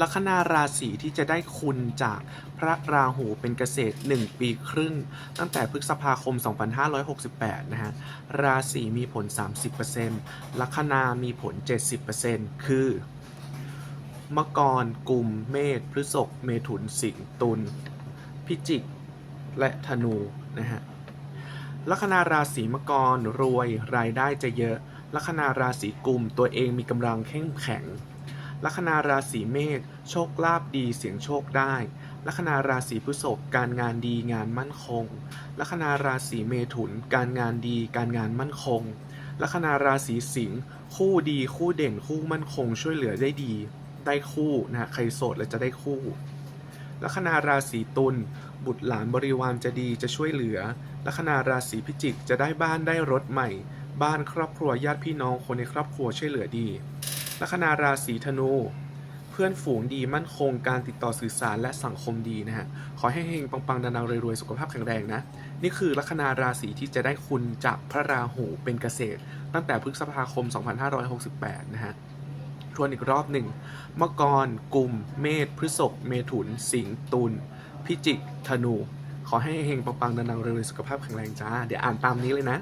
ลัคนาราศีที่จะได้คุณจากพระราหูเป็นเกษตร 1 ปีครึ่ง ตั้งแต่พฤษภาคม 2568 นะฮะ ราศีมีผล 30%ลัคนามีผล 70%คือ มกรกุมเมษพฤษภเมถุนสิงห์ตุลพิจิก และธนูนะฮะลัคนาราศีมกรรวยรายได้จะเยอะลัคนาราศีกุมตัวเองมีกำลังเข้มแข็ง ลัคนาราศีเมษโชคลาภดีเสียงโชคได้ ลัคนาราศีพฤษภการงานดีงานมั่นคง ลัคนาราศีเมถุน การงานดีการงานมั่นคง ลัคนาราศีสิงห์คู่ดีคู่เด่นคู่มั่นคง ช่วยเหลือได้ดี ได้คู่นะฮะใครโสดแล้วจะได้คู่ ลัคนาราศีตุลบุตรหลานบริวารจะดีจะช่วยเหลือ ลัคนาราศีพิจิกจะได้บ้านได้รถใหม่ บ้านครอบครัวญาติพี่น้องคนในครอบครัวช่วยเหลือดี ลัคนาราศีธนู เพื่อนฝูงดีมั่นคงการติดต่อสื่อสารและสังคมดีนะฮะ ขอให้เฮงปังๆดังๆรวยๆ สุขภาพแข็งแรงนะ นี่คือลัคนาราศีที่จะได้คุณจากพระราหูเป็นเกษตร ตั้งแต่พฤษภาคม 2568 นะฮะทวนอีกรอบหนึ่งมกรกุมเมษพฤษภเมถุน สิงห์ตุลพิจิก ธนู ขอให้เฮงปังๆดังๆรวยๆสุขภาพแข็งแรงจ้า เดี๋ยวอ่านตามนี้เลยนะ